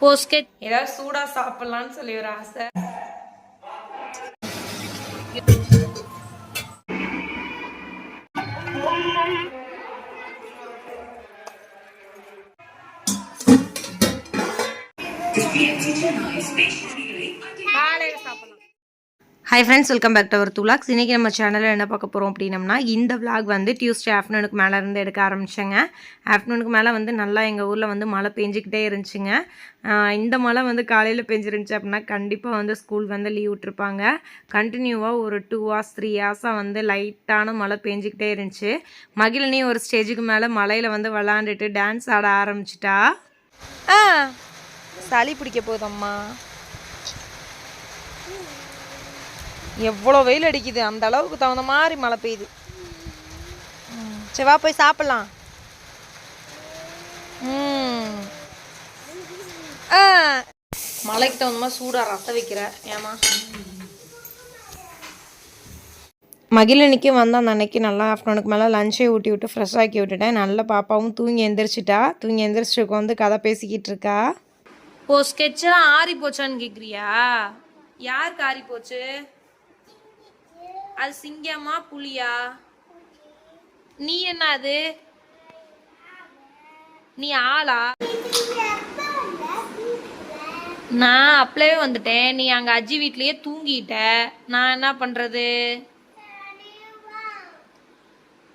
போஸ்கே ஏதாவது சூடா சாப்பிடலாம்னு சொல்லி ஒரு ஆசை காலையில சாப்பிடலாம் hi friends welcome back to our துலாக்ஸ் இன்றைக்கி நம்ம சேனலில் என்ன பார்க்க போகிறோம் அப்படின்னம்னா இந்த விளாக் வந்து டியூஸ்டே ஆஃப்டர்நூனுக்கு மேலே இருந்து எடுக்க ஆரம்பிச்சேங்க. ஆஃப்டர்நூனுக்கு மேலே வந்து நல்லா எங்கள் ஊரில் வந்து மழை பெஞ்சிக்கிட்டே இருந்துச்சுங்க. இந்த மழை வந்து காலையில் பெஞ்சிருந்துச்சு அப்படின்னா கண்டிப்பாக வந்து ஸ்கூல் வந்து லீவ் விட்டுருப்பாங்க. கண்டினியூவாக ஒரு டூ ஹார்ஸ் த்ரீ ஹார்ஸாக வந்து லைட்டான மழை பெஞ்சிக்கிட்டே இருந்துச்சு. மகிழினி ஒரு ஸ்டேஜுக்கு மேலே மலையில் வந்து விளாண்டுட்டு டான்ஸ் ஆட ஆரம்பிச்சிட்டா. சளி பிடிக்க போதம்மா எவ்வளோ வெயில் அடிக்குது அந்த அளவுக்கு தகுந்த மாதிரி மழை பெய்யுது. சரி வா போய் சாப்பிட்லாம். மழைக்கு தகுந்த மாதிரி சூடாக ரசம் வைக்கிற ஏமா மகிழனிக்கு வந்த அந்த அன்னைக்கு நல்லா ஆஃப்டர்நூனுக்கு மேலே லஞ்சை ஊட்டி விட்டு ஃப்ரெஷ் ஆக்கி விட்டுட்டேன். நல்ல பாப்பாவும் தூங்கி எந்திரிச்சிட்டா. தூங்கி எந்திரிச்சிட்டு வந்து கதை பேசிக்கிட்டு இருக்கா? ஓ ஸ்கெட்செல்லாம் ஆறி போச்சான்னு கேட்குறியா யாருக்கு ஆறி போச்சு அது சிங்கமா புலியா? நீ என்ன அது நீ ஆளா? நான் அப்பளவே வந்துட்டேன். நீ அங்க அஜி வீட்லயே தூங்கிட்ட. நான் என்ன பண்றது?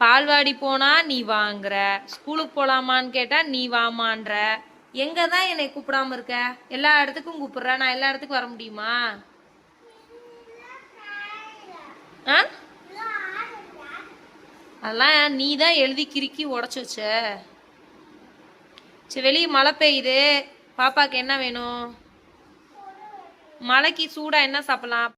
பால்வாடி போனா நீ வாங்குற. ஸ்கூலுக்கு போலாமான்னு கேட்டா நீ வாமான்ற. எங்க தான் என்னை கூப்பிடாம இருக்க? எல்லா இடத்துக்கும் கூப்பிடுற நான் எல்லா இடத்துக்கும் வர முடியுமா? ஆ? அதெல்லாம் நீ தான் எழுதி கிறுக்கி உடச்சி வச்ச. சரி வெளியே மழை பெய்யுது. பாப்பாக்கு என்ன வேணும்? மழைக்கு சூடாக என்ன சாப்பிடலாம்?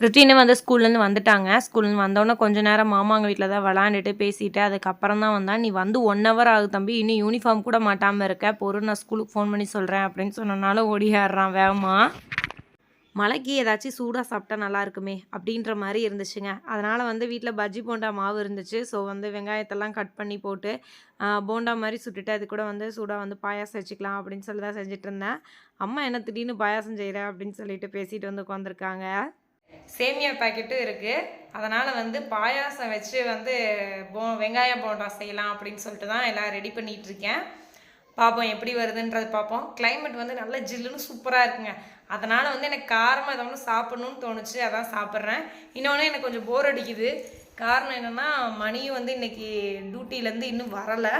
ருத்தின்னு வந்து ஸ்கூல்லேருந்து வந்துட்டாங்க. ஸ்கூல்லேருந்து வந்தோடனே கொஞ்ச நேரம் மாமாங்க வீட்டில் தான் விளாண்டுட்டு பேசிட்டு அதுக்கப்புறம் தான் வந்தா நீ வந்து ஒன் ஹவர் ஆகுது தம்பி. இன்னும் யூனிஃபார்ம் கூட மாட்டாமல் இருக்க. பொருள் நான் ஸ்கூலுக்கு ஃபோன் பண்ணி சொல்கிறேன் அப்படின்னு சொன்னனால ஓடியாடுறான் வேகமாக மலைக்கு ஏதாச்சும் சூடாக சாப்பிட்டா நல்லா இருக்குமே அப்படின்ற மாதிரி இருந்துச்சுங்க. அதனால் வந்து வீட்டில் பஜ்ஜி போண்டா மாவு இருந்துச்சு. ஸோ வந்து வெங்காயத்தெல்லாம் கட் பண்ணி போட்டு போண்டா மாதிரி சுட்டுட்டு அது கூட வந்து சூடாக வந்து பாயாசம் வச்சுக்கலாம் அப்படின்னு சொல்லி தான் செஞ்சுட்டு இருந்தேன். அம்மா என்ன திடீர்னு பாயாசம் செய்கிற அப்படின்னு சொல்லிட்டு பேசிட்டு வந்து உட்காந்துருக்காங்க சேமியா பாக்கெட்டும் இருக்குது அதனால் வந்து பாயாசம் வச்சு வந்து போ வெங்காய போண்டா செய்யலாம் அப்படின்னு சொல்லிட்டு தான் எல்லாம் ரெடி பண்ணிகிட்ருக்கேன் பார்ப்போம் எப்படி வருதுன்றது பார்ப்போம் கிளைமேட் வந்து நல்ல ஜில்லுன்னு சூப்பராக இருக்குங்க. அதனால் வந்து எனக்கு காரமாக ஏதாவது ஒன்று சாப்பிடணும்னு தோணுச்சு. அதான் சாப்பிட்றேன். இன்னொன்று எனக்கு கொஞ்சம் போர் அடிக்குது. காரணம் என்னென்னா மணியும் வந்து இன்றைக்கி டியூட்டிலேருந்து இன்னும் வரலை.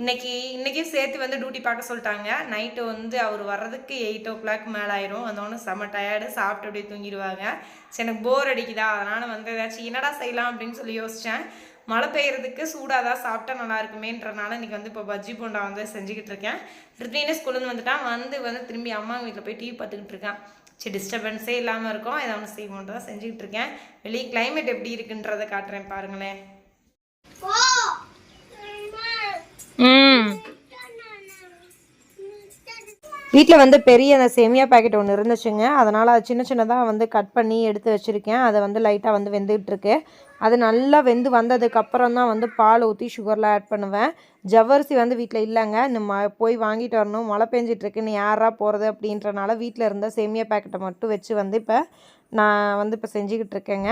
இன்னைக்கு இன்றைக்கும் சேர்த்து வந்து டியூட்டி பார்க்க சொல்லிட்டாங்க. நைட்டு வந்து அவர் வர்றதுக்கு எயிட் ஓ கிளாக் மேலே ஆயிரும். வந்தோடனே செம்ம டயர்டு சாப்பிட்டு அப்படியே தூங்கிடுவாங்க. சரி எனக்கு போர் அடிக்குதா? அதனால் வந்து ஏதாச்சும் என்னடா செய்யலாம் அப்படின்னு சொல்லி யோசித்தேன் மழை பெய்யறதுக்கு சூடாக தான் சாப்பிட்டா நல்லா இருக்குமேன்றனால இன்னைக்கு வந்து இப்போ பஜ்ஜி போண்டா வந்து செஞ்சுக்கிட்டு இருக்கேன். ரித்வீனே ஸ்கூல்லேருந்து வந்துட்டான் வந்து வந்து திரும்பி அம்மா வீட்டில் போய் டிவி பார்த்துக்கிட்டு இருக்கேன் சரி டிஸ்டர்பன்ஸே இல்லாமல் இருக்கும் இதை ஒன்று செய்வோன்ட்டு தான் செஞ்சுக்கிட்டு இருக்கேன். வெளியே climate எப்படி இருக்குன்றதை காட்டுறேன் பாருங்களேன். ம். வீட்டில் வந்து பெரிய அந்த சேமியா பாக்கெட் ஒன்று இருந்துச்சுங்க. அதனால் அது சின்ன சின்னதாக வந்து கட் பண்ணி எடுத்து வச்சுருக்கேன். அதை வந்து லைட்டாக வந்து வெந்துகிட்ருக்கு அது நல்லா வெந்து வந்ததுக்கப்புறம் தான் வந்து பால் ஊற்றி சுகரில் ஆட் பண்ணுவேன். ஜவ்வரிசி வந்து வீட்டில் இல்லைங்க. இந்த ம போய் வாங்கிட்டு வரணும். மழை பெஞ்சிட்ருக்குன்னு நீ யாரா போகிறது அப்படின்றனால வீட்டில் இருந்த சேமியா பாக்கெட்டை மட்டும் வச்சு வந்து இப்போ நான் வந்து இப்போ செஞ்சுக்கிட்டு இருக்கேங்க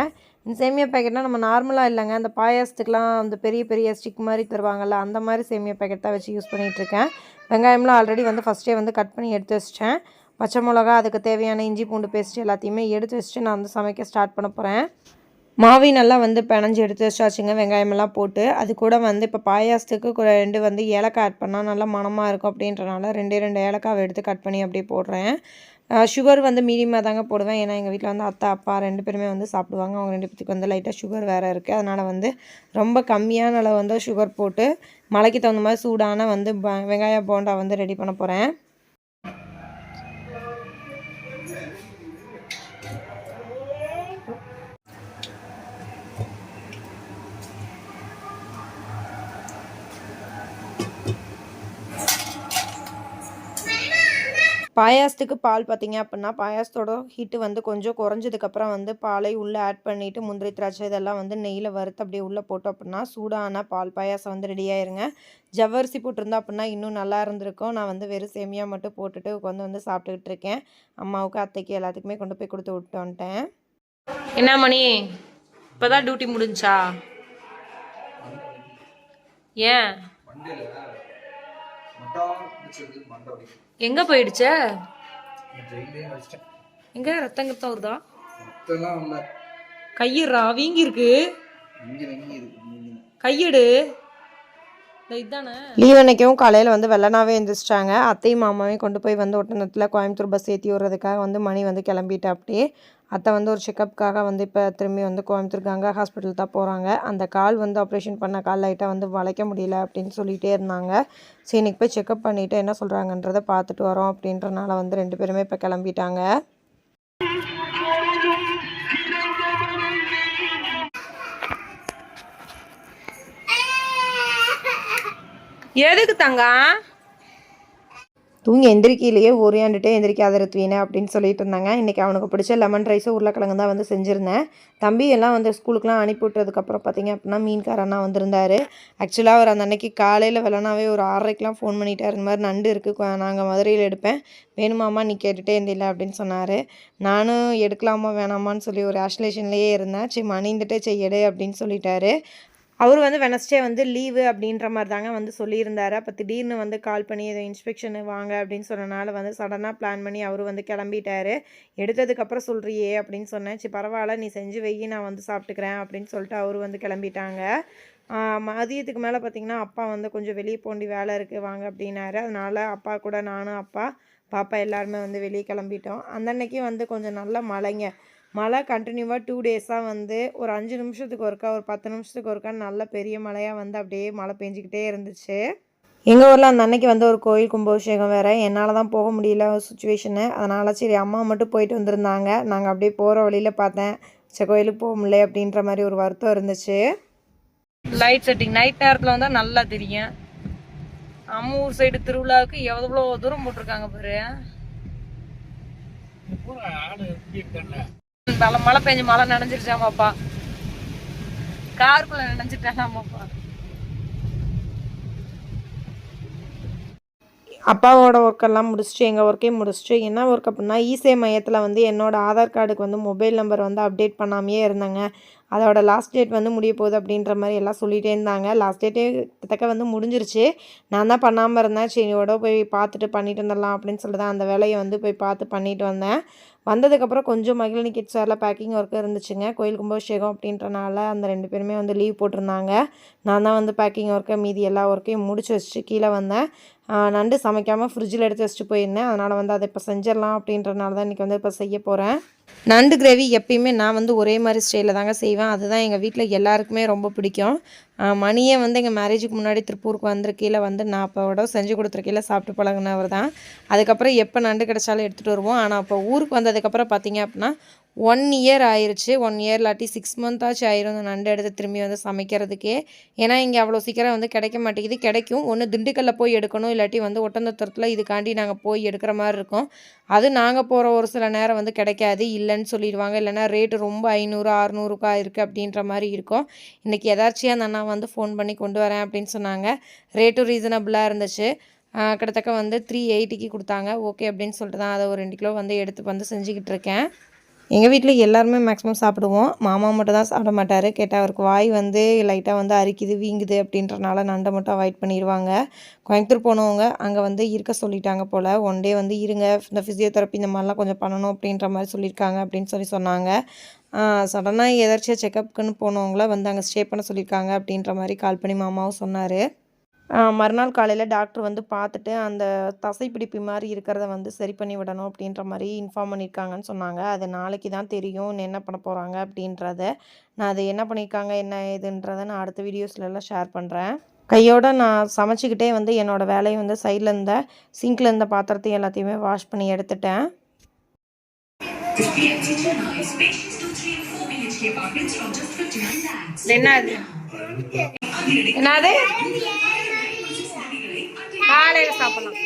இந்த சேமியா பேக்கெட்னால் நம்ம நார்மலாக இல்லைங்க. அந்த பாயாசத்துக்குலாம் அந்த பெரிய பெரிய ஸ்டிக் மாதிரி தருவாங்கல்ல அந்த மாதிரி சேமியா பாக்கெட் தான் வச்சு யூஸ் பண்ணிகிட்டு இருக்கேன் வெங்காயம்லாம் ஆல்ரெடி வந்து ஃபஸ்ட்டே வந்து கட் பண்ணி எடுத்து வச்சிட்டேன். பச்சை மிளகா அதுக்கு தேவையான இஞ்சி பூண்டு பேஸ்ட் எல்லாத்தையுமே எடுத்து வச்சுட்டு நான் வந்து சமைக்க ஸ்டார்ட் பண்ண போகிறேன் மாவி நல்லா வந்து பிணைஞ்சு எடுத்து வச்சாச்சுங்க வெங்காயமெல்லாம் போட்டு. அது கூட வந்து இப்போ பாயாசத்துக்கு ரெண்டு வந்து ஏலக்காய் ஆட் பண்ணால் நல்லா மணமாக இருக்கும் அப்படின்றனால ரெண்டே ரெண்டு ஏலக்காவை எடுத்து கட் பண்ணி அப்படியே போடுறேன். சுகர் வந்து மீடியமாக தாங்க போடுவேன். ஏன்னா எங்கள் வீட்டில் வந்து அத்தா அப்பா ரெண்டு பேருமே வந்து சாப்பிடுவாங்க. அவங்க ரெண்டு பேத்துக்கு வந்து லைட்டாக சுகர் வேறு இருக்குது அதனால் வந்து ரொம்ப கம்மியான அளவு வந்து சுகர் போட்டு மலைக்கு தகுந்த மாதிரி சூடான வந்து வெங்காய போண்டா வந்து ரெடி பண்ண போகிறேன் பாயாசத்துக்கு பால் பார்த்தீங்க அப்படின்னா பாயாசத்தோட ஹீட்டு வந்து கொஞ்சம் குறைஞ்சதுக்கப்புறம் வந்து பாலை உள்ளே ஆட் பண்ணிவிட்டு முந்திரி திராட்சை இதெல்லாம் வந்து நெய்யில் வறுத்து அப்படியே உள்ளே போட்டோம் அப்படின்னா சூடான பால் பாயாசம் வந்து ரெடி ஆயிருங்க. ஜவ்வரிசி போட்டிருந்தா அப்படின்னா இன்னும் நல்லா இருந்திருக்கும். நான் வந்து வெறும் சேமியா மட்டும் போட்டுட்டு உட்காந்து வந்து சாப்பிட்டுக்கிட்டு இருக்கேன். அம்மாவுக்கு அத்தைக்கு எல்லாத்துக்குமே கொண்டு போய் கொடுத்து விட்டு வந்துட்டேன். என்ன மணி? இப்பதான் டியூட்டி முடிஞ்சா? ஏன்? எங்க போயிடுச்ச? எங்க? ரத்தம் கத்தம் வருதா? கையிடுறா வீங்கி இருக்கு. கையெடு. லீவ் அன்னைக்கும் காலையில் வந்து வெள்ளனாவே எழுந்திரிச்சிட்டாங்க அத்தையும் மாமாவையும் கொண்டு போய் வந்து ஒட்டணத்தில் கோயம்புத்தூர் பஸ் ஏற்றி விடுறதுக்காக வந்து மணி வந்து கிளம்பிட்டா அப்படியே அத்தை வந்து ஒரு செக்கப்புக்காக வந்து இப்போ திரும்பி வந்து கோயம்புத்தூர் கங்கா ஹாஸ்பிட்டல் தான் போகிறாங்க அந்த கால் வந்து ஆப்ரேஷன் பண்ண கால் லைட்டாக வந்து வளைக்க முடியல அப்படின்னு சொல்லிகிட்டே இருந்தாங்க. சரி இன்னைக்கு போய் செக்கப் பண்ணிவிட்டு என்ன சொல்கிறாங்கன்றதை பார்த்துட்டு வரோம் அப்படின்றனால வந்து ரெண்டு பேருமே இப்போ கிளம்பிட்டாங்க. எதுக்கு தங்கம் தூங்கி எந்திரிக்கையிலேயே ஓரியாண்டுட்டே எந்திரிக்காத ருத்வீனே அப்படின்னு சொல்லிட்டு இருந்தாங்க. இன்றைக்கி அவனுக்கு பிடிச்ச லெமன் ரைஸும் உருளைக்கிழங்கு தான் வந்து செஞ்சுருந்தேன். தம்பி எல்லாம் வந்து ஸ்கூலுக்குலாம் அனுப்பி விட்டதுக்கப்புறம் பார்த்தீங்க அப்படின்னா மீன்காரண்ணா வந்திருந்தார். ஆக்சுவலாக அவர் அந்த அன்னைக்கு காலையில் வெள்ளனாவே ஒரு ஆறரைக்கெலாம் ஃபோன் பண்ணிட்டார். இந்த மாதிரி நண்டு இருக்குது நாங்கள் மதுரையில் எடுப்பேன். வேணுமாம்மா நீ கேட்டுகிட்டே இருந்தில்ல அப்படின்னு சொன்னார். நானும் எடுக்கலாமா வேணாமான்னு சொல்லி ஒரு ஆஷ்லேஷன்லேயே இருந்தேன். சரி மணிந்துட்டே செய்யடு அப்படின்னு சொல்லிட்டாரு. அவர் வந்து வெனஸ்டே வந்து லீவு அப்படின்ற மாதிரி தாங்க வந்து சொல்லியிருந்தார். அப்போ திடீர்னு வந்து கால் பண்ணி ஏதோ இன்ஸ்பெக்ஷனு வாங்க அப்படின்னு சொன்னனால வந்து சடனாக பிளான் பண்ணி அவர் வந்து கிளம்பிட்டாரு. எடுத்ததுக்கப்புறம் சொல்கிறியே அப்படின்னு சொன்னேன். சரி பரவாயில்ல நீ செஞ்சு வெயி நான் வந்து சாப்பிட்டுக்கிறேன் அப்படின்னு சொல்லிட்டு அவர் வந்து கிளம்பிட்டாங்க. மதியத்துக்கு மேலே பார்த்தீங்கன்னா அப்பா வந்து கொஞ்சம் வெளியே போண்டி வேலை இருக்குது வாங்க அப்படின்னாரு. அதனால அப்பா கூட நானும் அப்பா பாப்பா எல்லாருமே வந்து வெளியே கிளம்பிட்டோம். அந்த அன்னைக்கு வந்து கொஞ்சம் நல்ல மழைங்க. மழை கண்டினியூவாக டூ டேஸாக வந்து ஒரு அஞ்சு நிமிஷத்துக்கு ஒருக்கா ஒரு பத்து நிமிஷத்துக்கு ஒருக்கா நல்ல பெரிய மழையாக வந்து அப்படியே மழை பெஞ்சிக்கிட்டே இருந்துச்சு. எங்கள் ஊரில் அந்த அன்னைக்கு வந்து ஒரு கோயில் கும்பாபிஷேகம் வேறு. என்னால் தான் போக முடியல சுச்சுவேஷனு அதனால் சரி அம்மா மட்டும் போயிட்டு வந்திருந்தாங்க. நாங்கள் அப்படியே போகிற வழியில் பார்த்தேன். சரி கோயிலுக்கு போக முடியல அப்படின்ற மாதிரி ஒரு வருத்தம் இருந்துச்சு. லைட் செட்டிங் நைட் நேரத்துல வந்தா நல்லா தெரியும். நம்ம ஊர் சைடு திருவிழாவுக்கு எவ்வளோ தூரம் போட்டிருக்காங்க பாரு. மழை மழை பெஞ்சு மழை நனைஞ்சிருச்சாமாப்பா. காருக்குள்ள நனைஞ்சிட்டாலாமாப்பா அப்பாவோட ஒர்க்கெல்லாம் முடிச்சுட்டு எங்கள் ஒர்க்கையும் முடிச்சுட்டு என்ன ஒர்க் அப்படின்னா இசே மையத்தில் வந்து என்னோடய ஆதார் கார்டுக்கு வந்து மொபைல் நம்பர் வந்து அப்டேட் பண்ணாமையே இருந்தாங்க. அதோட லாஸ்ட் டேட் வந்து முடிய போகுது அப்படின்ற மாதிரி எல்லாம் சொல்லிகிட்டே இருந்தாங்க. லாஸ்ட் டேட்டே தக்க வந்து முடிஞ்சிருச்சு. நான் தான் பண்ணாமல் இருந்தேன். சரி சரியோட போய் பார்த்துட்டு பண்ணிட்டு வந்துடலாம் அப்படின்னு சொல்லிட்டு தான் அந்த வேலையை வந்து போய் பார்த்து பண்ணிட்டு வந்தேன். வந்ததுக்கப்புறம் கொஞ்சம் மகிழினி கிட்ஸ் வேரில் பேக்கிங் ஒர்க்கு இருந்துச்சுங்க. கோயில் கும்பாபிஷேகம் அப்படின்றனால அந்த ரெண்டு பேருமே வந்து லீவ் போட்டிருந்தாங்க. நான் தான் வந்து பேக்கிங் ஒர்க்கை மீதி எல்லா ஒர்க்கையும் முடிச்சு வச்சுட்டு கீழே வந்தேன். நண்டு சமைக்காமல் ஃப்ரிட்ஜில் எடுத்து வச்சுட்டு போயிருந்தேன். அதனால் வந்து அதை இப்போ செஞ்சிடலாம் அப்படின்றனால தான் இன்றைக்கி வந்து இப்போ செய்ய போகிறேன் நண்டு கிரேவி எப்பயுமே நான் வந்து ஒரே மாதிரி ஸ்டைலில் தாங்க செய்வேன். அதுதான் எங்கள் வீட்டில் எல்லாருக்குமே ரொம்ப பிடிக்கும். மணியே வந்து எங்கள் மேரேஜுக்கு முன்னாடி திருப்பூருக்கு வந்திருக்கையில் வந்து நான் அப்போட செஞ்சு கொடுத்துருக்கையில் சாப்பிட்டு பழகினவர் தான் அதுக்கப்புறம் எப்போ நண்டு கிடச்சாலும் எடுத்துகிட்டு வருவோம். ஆனால் அப்போ ஊருக்கு வந்ததுக்கப்புறம் பார்த்தீங்க அப்படின்னா ஒன் இயர் ஆயிடுச்சு ஒன் இயர் இல்லாட்டி சிக்ஸ் மந்த் ஆச்சு ஆயிரும். அந்த நண்டு எடுத்து திரும்பி வந்து சமைக்கிறதுக்கே. ஏன்னா இங்கே அவ்வளோ சீக்கிரம் வந்து கிடைக்க மாட்டேங்குது. கிடைக்கும். ஒன்று திண்டுக்கல்ல போய் எடுக்கணும். இல்லாட்டி வந்து ஒட்டந்தத்தரத்தில் இதுக்காண்டி நாங்கள் போய் எடுக்கிற மாதிரி இருக்கும். அது நாங்கள் போகிற ஒரு சில நேரம் வந்து கிடைக்காது. இல்லைன்னு சொல்லிடுவாங்க. இல்லைன்னா ரேட்டு ரொம்ப ஐநூறு அறநூறுக்கா இருக்குது அப்படின்ற மாதிரி இருக்கும். இன்றைக்கி எதாச்சியாக அந்த அண்ணா வந்து ஃபோன் பண்ணி கொண்டு வரேன் அப்படின்னு சொன்னாங்க. ரேட்டும் ரீசனபிளாக இருந்துச்சு. கிட்டத்தக்க வந்து த்ரீ எயிட்டிக்கு கொடுத்தாங்க. ஓகே அப்படின்னு சொல்லிட்டு தான் அதை ஒரு ரெண்டு கிலோ வந்து எடுத்து வந்து செஞ்சுக்கிட்டு இருக்கேன். எங்கள் வீட்டில் எல்லாருமே மேக்ஸிமம் சாப்பிடுவோம். மாமா மட்டும் தான் சாப்பிட மாட்டார். கேட்டால் அவருக்கு வாய் வந்து லைட்டாக வந்து அரிக்குது வீங்குது அப்படின்றனால நண்டை மட்டும் அவாய்ட் பண்ணிடுவாங்க கோயம்புத்தூர் போனவங்க அங்கே வந்து இருக்க சொல்லிட்டாங்க போல். ஒன் டே வந்து இருங்க இந்த ஃபிசியோதெரப்பி இந்த மாதிரிலாம் கொஞ்சம் பண்ணணும் அப்படின்ற மாதிரி சொல்லியிருக்காங்க அப்படின்னு சொல்லி சொன்னாங்க. சடனாக எதாச்சியாக செக்கப்புக்குன்னு போனவங்கள வந்து அங்கே ஸ்டே பண்ண சொல்லியிருக்காங்க அப்படின்ற மாதிரி கால் பண்ணி மாமாவும் சொன்னார். மறுநாள் காலையில் டாக்டர் வந்து பார்த்துட்டு அந்த தசைப்பிடிப்பு மாதிரி இருக்கிறத வந்து சரி பண்ணி விடணும் அப்படின்ற மாதிரி இன்ஃபார்ம் பண்ணியிருக்காங்கன்னு சொன்னாங்க. அது நாளைக்கு தான் தெரியும் என்ன பண்ண போகிறாங்க அப்படின்றத. நான் அது என்ன பண்ணியிருக்காங்க என்ன ஏதுன்றதை நான் அடுத்த வீடியோஸ்லலாம் ஷேர் பண்ணுறேன் கையோட நான் சமைச்சிக்கிட்டே வந்து என்னோடய வேலையை வந்து சைடில் இருந்த சிங்கில் இருந்த பாத்திரத்தையும் எல்லாத்தையுமே வாஷ் பண்ணி எடுத்துட்டேன். என்ன அது என்னது? காலையில சாப்பிடலாம்.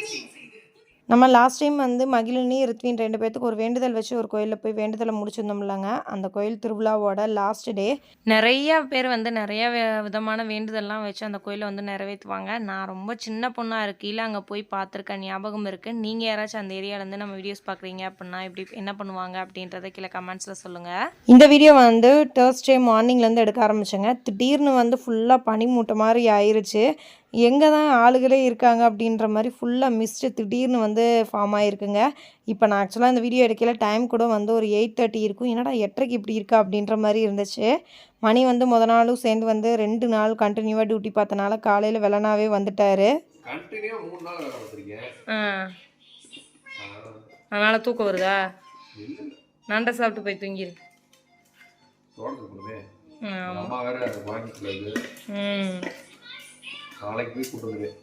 நம்ம லாஸ்ட் டைம் வந்து மகிழினி ரித்வின் ரெண்டு பேர்த்துக்கு ஒரு வேண்டுதல் வச்சு ஒரு கோயிலில் போய் வேண்டுதலை முடிச்சிருந்தோம்லங்க. அந்த கோயில் திருவிழாவோட லாஸ்ட் டே நிறைய பேர் வந்து நிறைய விதமான வேண்டுதல்லாம் வச்சு அந்த கோயிலை வந்து நிறைவேற்றுவாங்க. நான் ரொம்ப சின்ன பொண்ணாக இருக்கையில் அங்கே போய் பார்த்துருக்கேன். ஞாபகம் இருக்குது நீங்கள் யாராச்சும் அந்த ஏரியாவிலேருந்து நம்ம வீடியோஸ் பார்க்குறீங்க அப்படின்னா இப்படி என்ன பண்ணுவாங்க அப்படின்றத கீழே கமெண்ட்ஸில் சொல்லுங்கள் இந்த வீடியோ வந்து தேர்ஸ்டே மார்னிங்லேருந்து எடுக்க ஆரம்பிச்சேங்க. திடீர்னு வந்து ஃபுல்லாக பனி மூட்டை மாதிரி ஆயிருச்சு. எங்கே தான் ஆளுகளே இருக்காங்க அப்படின்ற மாதிரி ஃபுல்லாக மிஸ்ட்டு திடீர்னு வந்து ஃபார்ம் ஆகிருக்குங்க இப்போ நான் ஆக்சுவலாக இந்த வீடியோ எடுக்கல டைம் கூட வந்து ஒரு எயிட் தேர்ட்டி இருக்கும். என்னடா எட்டரைக்கு இப்படி இருக்கா அப்படின்ற மாதிரி இருந்துச்சு. மணி வந்து முத நாளும் சேர்ந்து வந்து ரெண்டு நாள் கண்டினியூவாக டியூட்டி பார்த்தனால காலையில் வெள்ளனாவே வந்துட்டாரு. கண்டினியூ மூணு நாள் வேலை பார்த்துருக்கீங்க அதனால் தூக்கம் வருதா? இல்லை நண்டை சாப்பிட்டு போய் தூங்கிரு போகணுமே. ம், அம்மா வேற வாங்கிட்டு ம் நாளைக்கு போய் கூட்டு வந்துருவேன்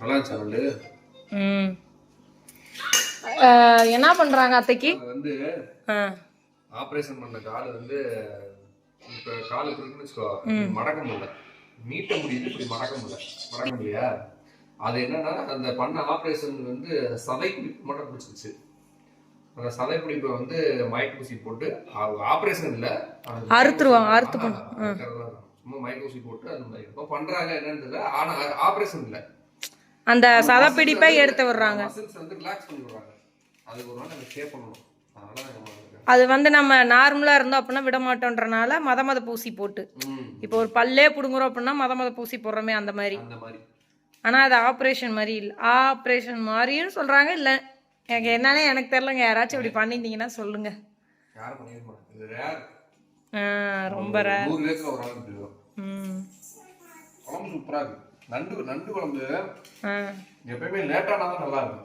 நல்லா இருந்துச்சா ம். என்ன பண்ணுறாங்க அத்தைக்கு? அது வந்து ஆப்ரேஷன் பண்ண கால் வந்து இப்போ கால் இருக்குன்னு வச்சுக்கோ மடக்க முடியல. நீட்ட முடியுது இப்படி மடக்க முடியல. மடக்க முடியலையா? அது என்னன்னா அந்த பண்ண ஆப்ரேஷன் வந்து சதை பிடிப்பு மட்டும் பிடிச்சிருச்சு அந்த சதை பிடிப்பை வந்து மயக்க ஊசி போட்டு ஆப்ரேஷன் இல்லை அறுத்துருவாங்க, அறுத்து சும்மா மயக்க ஊசி போட்டு அந்த மாதிரி இப்போ பண்றாங்க என்னன்னு தெரியல. ஆனா ஆப்ரேஷன் இல்லை. அந்த சதப்பிடிப்பை எடுத்து விடுறாங்க. மசில்ஸ் வந்து ரிலாக்ஸ் பண்ணி விடுறாங்க. அதுக்கு ஒரு நாள் நம்ம ஷேப் பண்ணணும். அதனால நம்ம அது வந்து நம்ம நார்மலாக இருந்தோம் அப்படின்னா விட மாட்டோன்றனால மத மத பூசி போட்டு. இப்போ ஒரு பல்லே பிடுங்குறோம் அப்படின்னா மத மத பூசி போடுறோமே அந்த மாதிரி. ஆனால் அது ஆப்ரேஷன் மாதிரி இல்லை. ஆப்ரேஷன் மாதிரின்னு சொல்கிறாங்க இல்லை. எனக்கு என்னன்னே எனக்கு தெரிலங்க யாராச்சும் இப்படி பண்ணியிருந்தீங்கன்னா சொல்லுங்க. இது ரேர் குழம்பு சூப்பரா இருக்கு. நண்டு நண்டு குழம்பு எப்பயுமே லேட்டானா தான் நல்லா இருக்கும்.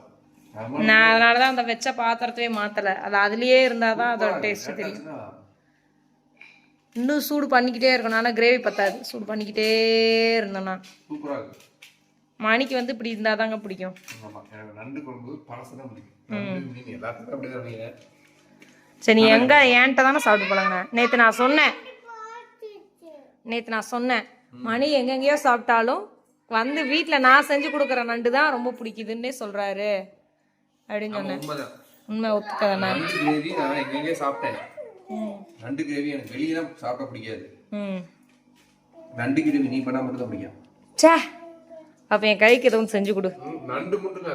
நான் அதனால தான் அந்த வச்ச பாத்திரத்தையே மாற்றலை அது அதுலேயே இருந்தால் தான் அதோட டேஸ்ட் தெரியும். இன்னும் சூடு பண்ணிக்கிட்டே இருக்கணும். ஆனால் கிரேவி பத்தாது. சூடு பண்ணிக்கிட்டே இருக்கு. மணிக்கு வந்து இப்படி இருந்தால் தாங்க பிடிக்கும். சரி எங்க என்கிட்ட தானே சாப்பிட்டு பழங்கின நேற்று நான் சொன்னேன். நேற்று நான் சொன்னேன். மணி எங்கெங்கேயோ சாப்பிட்டாலும் வந்து வீட்டில் நான் செஞ்சு கொடுக்குற நண்டு தான் ரொம்ப பிடிக்குதுன்னே சொல்கிறாரு அப்படின்னு சொன்னேன். உண்மை ஒத்துக்கதானே நான். எங்கெங்கே சாப்பிட்டேன். நண்டு கிரேவி எனக்கு வெளியே சாப்பிட பிடிக்காது. ம். நண்டு கிரேவி நீ பண்ணா மட்டும் தான் பிடிக்கும். சே அப்போ என் கைக்கு எதுவும் செஞ்சு கொடு. நண்டு மட்டும்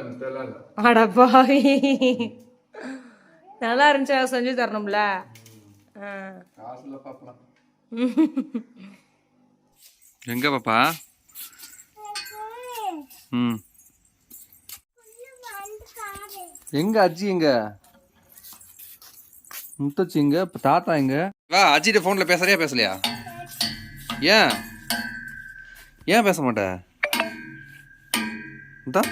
அடப்பாவி நல்லா இருந்துச்சு செஞ்சு தரணும்ல. காசுல பார்க்கலாம் எங்க பாப்பா? ம். எங்க அஜி எங்க? முத்தச்சி எங்க? இப்ப தாத்தா எங்க? வா அஜிட்ட ஃபோன்ல பேசுறியா பேசலையா? ஏன்? ஏன் பேச மாட்ட? முத்தா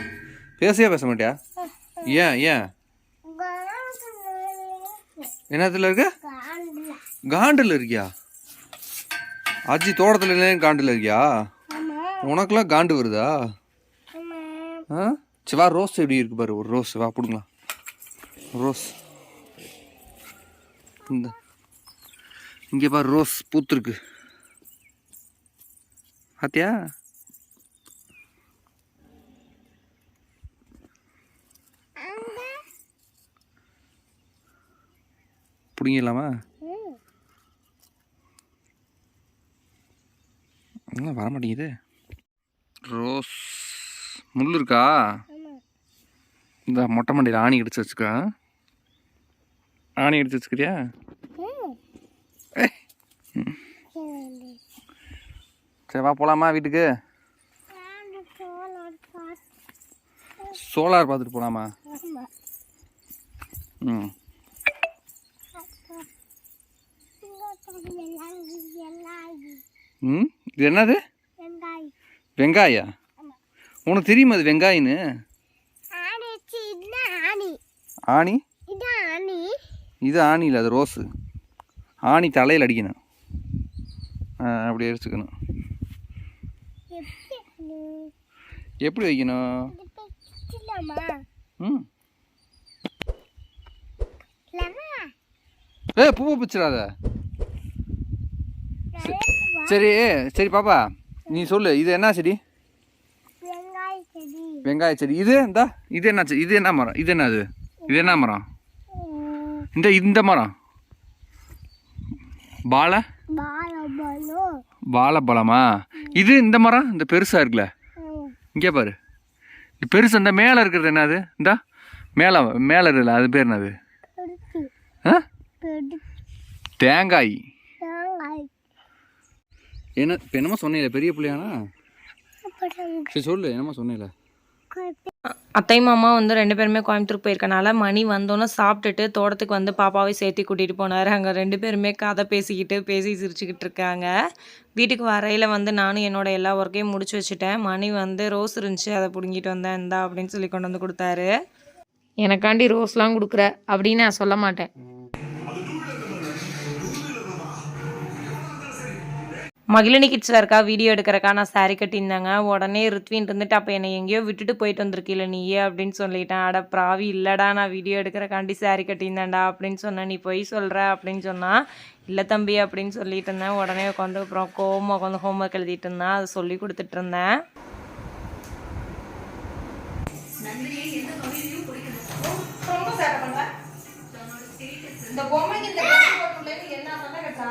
பேசியா பேச மாட்டியா? ஏன் ஏன்? என்னத்துல இருக்கு? காண்டில் இருக்கியா? அஜி தோட்டத்துல இல்லை காண்டில் இருக்கியா? உனக்கெல்லாம் காண்டு வருதா? ஆ? சரி வா ரோஸ் எப்படி இருக்கு பாரு ஒரு ரோஸ் வா பிடுங்கலாம். ரோஸ். இந்த இங்கே பாரு ரோஸ் பூத்துருக்கு. பாத்தியா? பிடிங்கலாமா என்ன வர மாட்டேங்குது. ரோஸ். முள் இருக்கா? இந்த மொட்டை மண்டையில் ஆணி அடிச்சு வச்சுக்கா. ஆணி அடிச்சு வச்சுக்கிறியா. சரி வா போலாமா வீட்டுக்கு? சோலார் பார்த்துட்டு போலாமா? ம். ம்? இது என்னது? வெங்காயா? உனக்கு தெரியுமா அது வெங்காயன்னு? ஆணி இது ஆணி. இல்லை அது ரோஸு. ஆணி தலையில் அடிக்கணும். அப்படி அடிச்சுக்கணும் எப்படி வைக்கணும்? ம். ஏ பூவை பிச்சிடாத. சரி சரி பாப்பா நீ சொல்லு இது என்ன செடி? வெங்காய செடி. இது இந்த இது என்ன செ- இது என்ன மரம்? இது என்னது இது என்ன மரம்? இந்த இந்த மரம்? வாழை? வாழைப்பழமா. இது இந்த மரம்? இந்த பெருசா இருக்குல்ல? இங்கே பாரு. இந்த பெருசு இந்த மேலே இருக்கிறது என்னது இந்த மேலே மேலே இருக்குல்ல அது பேர் என்னது? தேங்காய். என்ன இப்போ என்னமோ சொன்னீங்களே பெரிய பிள்ளையானா? சரி சொல்லு என்னமோ சொன்னீங்களே? அத்தை மாமா வந்து ரெண்டு பேருமே கோயம்புத்தூர் போயிருக்கனால மணி வந்தோன்னே சாப்பிட்டுட்டு தோட்டத்துக்கு வந்து பாப்பாவை சேர்த்து கூட்டிகிட்டு போனார். அங்கே ரெண்டு பேருமே கதை பேசிக்கிட்டு பேசி சிரிச்சுக்கிட்டு இருக்காங்க. வீட்டுக்கு வரையில் வந்து நானும் என்னோட எல்லா ஒர்க்கையும் முடிச்சு வச்சுட்டேன். மணி வந்து ரோஸ் இருந்துச்சு அதை பிடுங்கிட்டு வந்தேன் இந்தா அப்படின்னு சொல்லி கொண்டு வந்து கொடுத்தாரு. எனக்காண்டி ரோஸ்லாம் கொடுக்குற அப்படின்னு நான் சொல்ல மாட்டேன். மகிழினி கிட்ஸில் இருக்கா வீடியோ எடுக்கிறக்கா நான் சாரி கட்டியிருந்தாங்க. உடனே ருத்வின் இருந்துட்டு அப்போ என்னை எங்கேயோ விட்டுட்டு போயிட்டு வந்திருக்கீல நீயே அப்படின்னு சொல்லிட்டேன். அட ப்ராவி இல்லைடா நான் வீடியோ எடுக்கிறக்காண்டி சாரி கட்டியிருந்தேன்டா அப்படின்னு சொன்னேன் நீ பொய் சொல்கிற அப்படின்னு சொன்னான் இல்லை தம்பி அப்படின்னு சொல்லிட்டு இருந்தேன். உடனே உட்காந்து அப்புறம் கோவமாக உட்காந்து ஹோம்ஒர்க் எழுதிட்டு இருந்தேன். அதை சொல்லி கொடுத்துட்டு இருந்தேன். இந்த பொம்மைக்கு இந்த என்ன சண்டை கட்டா?